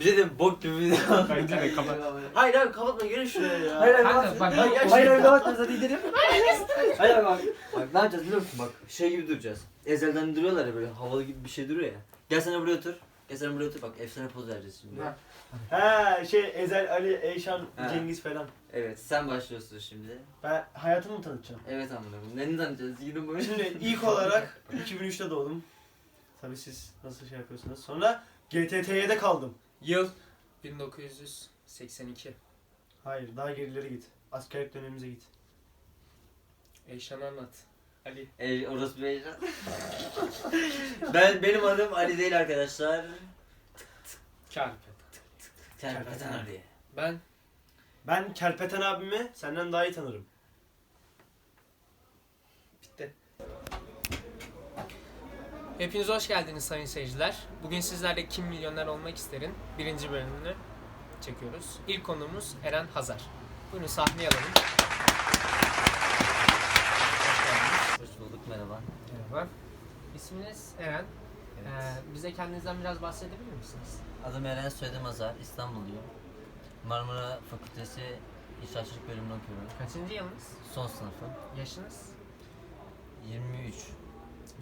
Bize de bok gibi video. Bence de kapat. Hayır abi kapatma gelin şuraya ya. Hayır hayır Kanka, kapatma. bak, Hayır bak, hayır hayır kapatma hadi gidelim. Hayır hayır bak. Bak ne yapacağız biliyor musun bak şey gibi duracağız. Ezelden duruyorlar ya böyle havalı gibi bir şey duruyor ya. Gel sen de buraya otur. Gel sen de buraya otur bak efsane poz vereceğiz şimdi. Ha. He şey Ezel, Ali, Eyşan, He. Cengiz falan. Evet sen başlıyorsun şimdi. Ben hayatımı mı tanıtacağım? Evet amına koyayım. Neni tanıyacağız? Yine boş. Şimdi ilk olarak 2003'te doğdum. Tabii siz nasıl şey yapıyorsunuz. Sonra GTT'ye kaldım. Yıl 1982. Hayır daha gerilere git. Askerlik dönemimize git. Eyşan anlat. Ali. Ey orası bir heyecan. ben benim adım Ali değil arkadaşlar. Çarpı. Kerpeten Ali. Ben Ben Kerpeten abimi senden daha iyi tanırım. Hepiniz hoş geldiniz sayın seyirciler. Bugün sizlerle Kim Milyoner Olmak İster'in birinci bölümünü çekiyoruz. İlk konuğumuz Eren Hazar. Buyurun sahneye alalım. Hoş bulduk merhaba. Merhaba. İsminiz Eren. Evet. Ee, bize kendinizden biraz bahsedebilir misiniz? Adım Eren Soyadım Azar. İstanbulluyum. Marmara Fakültesi İnşaatçılık bölümünü okuyorum. Kaçıncı yılınız? Son sınıfım. Yaşınız? 23.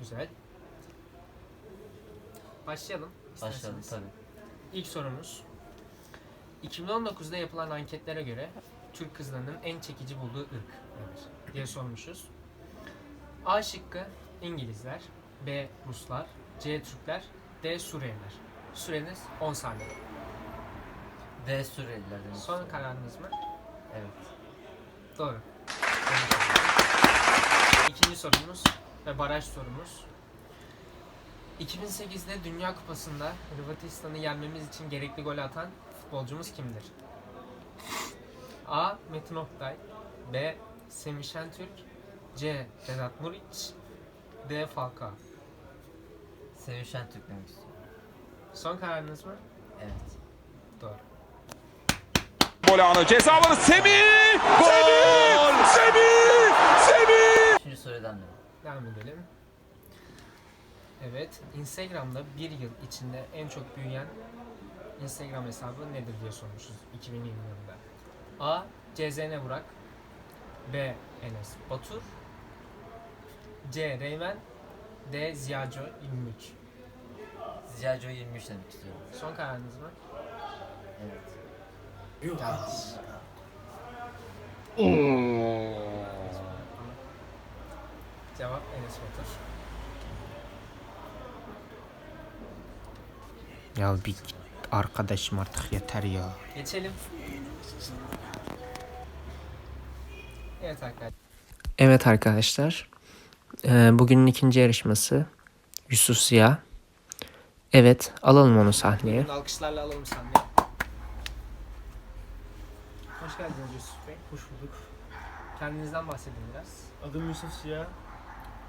Güzel. Başlayalım. İsterseniz. tabii. İlk sorumuz. 2019'da yapılan anketlere göre Türk kızlarının en çekici bulduğu ırk nedir diye sormuşuz. A şıkkı İngilizler, B Ruslar, C Türkler, D Suriyeliler. Süreniz 10 saniye. D Suriyelilerden. Son kararınız mı? Evet. Doğru. İkinci sorumuz ve baraj sorumuz. 2008'de Dünya Kupası'nda Hırvatistan'ı yenmemiz için gerekli gol atan futbolcumuz kimdir? A. Metin Oktay B. Semih Şentürk C. Vedat Muriç D. Falcao Sevişen Türk demek istiyorum. Son kararınız mı? Evet. Doğru. Gol anı ceza alanı Semih! Gol! Semih! Semih! Üçüncü sorudan devam. Devam edelim. Evet, Instagram'da bir yıl içinde en çok büyüyen Instagram hesabı nedir diye sormuşuz 2020 yılında. A. CZN Burak B. Enes Batur C. Reymen D. Ziyaco 23 Ziyaco 23 demek istiyorum. Son kararınız mı? Evet. Yanlış. Cevap Enes Batur. Ya bir arkadaşım artık yeter ya. Geçelim. Evet arkadaşlar. Evet arkadaşlar. Ee, bugünün ikinci yarışması Yusuf Ziya. Evet alalım onu sahneye. Bugün alkışlarla alalım sahneye. Hoş geldiniz Yusuf Bey. Hoş bulduk. Kendinizden bahsedin biraz. Adım Yusuf Siyah.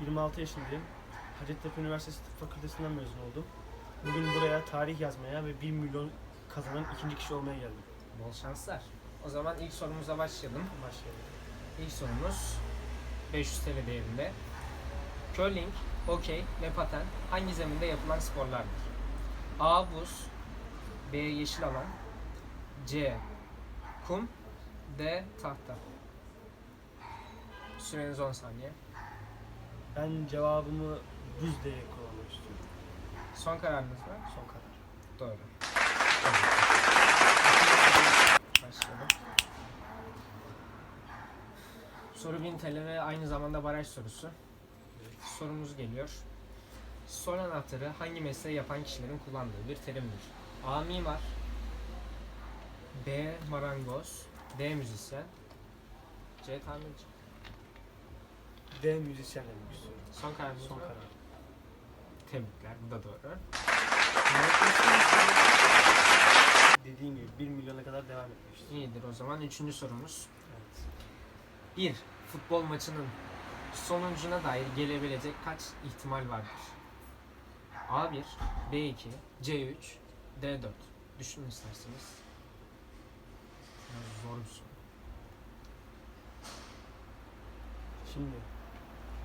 26 yaşındayım. Hacettepe Üniversitesi Tıp Fakültesinden mezun oldum. Bugün buraya tarih yazmaya ve 1 milyon kazanan ikinci kişi olmaya geldim. Bol şanslar. O zaman ilk sorumuza başlayalım. Başlayalım. İlk sorumuz 500 TL değerinde. Curling, okey ve paten hangi zeminde yapılan sporlardır? A. Buz B. Yeşil alan C. Kum D. Tahta Süreniz 10 saniye. Ben cevabımı buz diye kullanmak istiyorum. Son kararınız mı? Son karar. Doğru. Başlayalım. Soru 1000 TL ve aynı zamanda baraj sorusu. Sorumuz geliyor. Son anahtarı hangi mesleği yapan kişilerin kullandığı bir terimdir? A. Mimar B. Marangoz D. Müzisyen C. Tamirci D müzisyen demek istiyorum. Son kararınız Son mı? karar. Tebrikler. Bu da doğru. Dediğin gibi 1 milyona kadar devam etmek istiyorum. İyidir o zaman. Üçüncü sorumuz. Evet. Bir futbol maçının sonucuna dair gelebilecek kaç ihtimal vardır? A1, B2, C3, D4. Düşünün isterseniz. Biraz zor bir soru. Şimdi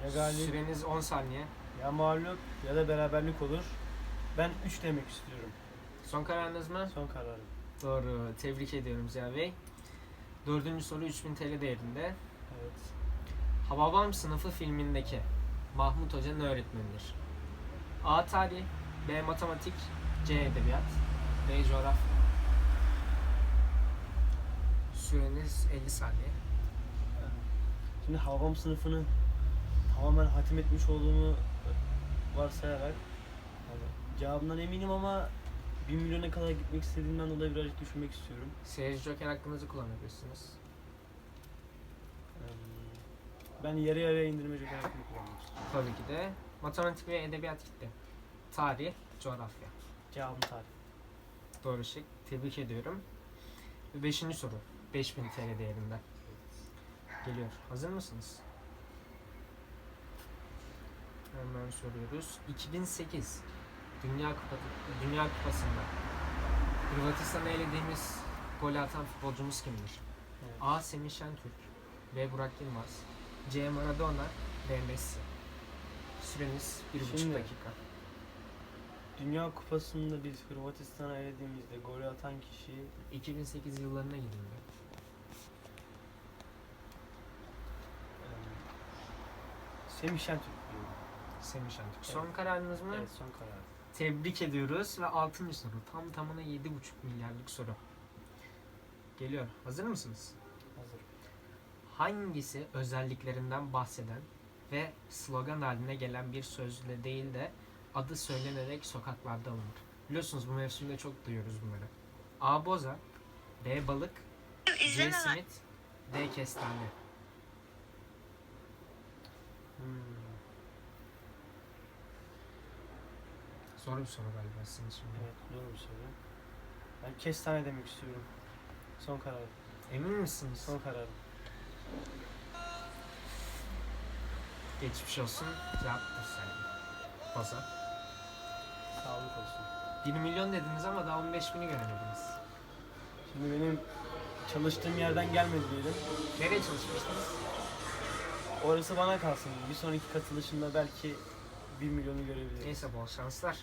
ya galip Süreniz 10 saniye. Ya mağlup ya da beraberlik olur. Ben 3 demek istiyorum. Son kararınız mı? Son kararım. Doğru. Tebrik ediyorum Ziya Bey. Dördüncü soru 3000 TL değerinde. Evet. Hababam sınıfı filmindeki Mahmut Hoca'nın öğretmenidir. A. Tarih B. Matematik C. Edebiyat D. Coğrafya Süreniz 50 saniye. Şimdi Havam sınıfını tamamen hatim etmiş olduğumu varsayarak yani cevabından eminim ama 1 milyona kadar gitmek istediğimden dolayı birazcık düşünmek istiyorum. Seyirci joker hakkınızı kullanabilirsiniz. Ben yarı yarıya indirme joker hakkımı kullanmak istiyorum. Tabii ki de matematik ve edebiyat gitti. Tarih, coğrafya. Cevabım tarih. Doğru şık. Tebrik ediyorum. Beşinci soru. 5000 TL değerinde. Geliyor. Hazır mısınız? Hemen soruyoruz. 2008 Dünya Kupası, Dünya Kupası'nda Hırvatistan'a elediğimiz gol atan futbolcumuz kimdir? Evet. A. Semih Şentürk B. Burak Yılmaz C. Maradona D. Messi Süreniz 1,5 Şimdi- dakika. Dünya Kupası'nda biz Hırvatistan'a elediğimizde golü atan kişi 2008 yıllarına gidin be. Semih Şentürk. Semih Şentürk. Evet. Son kararınız mı? Evet son karar. Tebrik ediyoruz ve 6. soru. Tam tamına 7,5 milyarlık soru. Geliyor. Hazır mısınız? Hazır. Hangisi özelliklerinden bahseden ve slogan haline gelen bir sözle değil de adı söylenerek sokaklarda alınır? Biliyorsunuz bu mevsimde çok duyuyoruz bunları. A. Boza B. Balık C. Simit D. Kestane Hmm. Zor bir soru galiba sizin için. Evet doğru bir soru. Ben kestane demek istiyorum. Son karar. Emin misiniz? Son kararım. Geçmiş olsun. Cevap sayın. Boza. Sağlık olsun. 1 milyon dediniz ama daha 15 bini göremediniz. Şimdi benim çalıştığım yerden gelmedi diyelim. Nereye çalışmıştınız? Orası bana kalsın. Bir sonraki katılışımda belki 1 milyonu görebilirim. Neyse bol şanslar.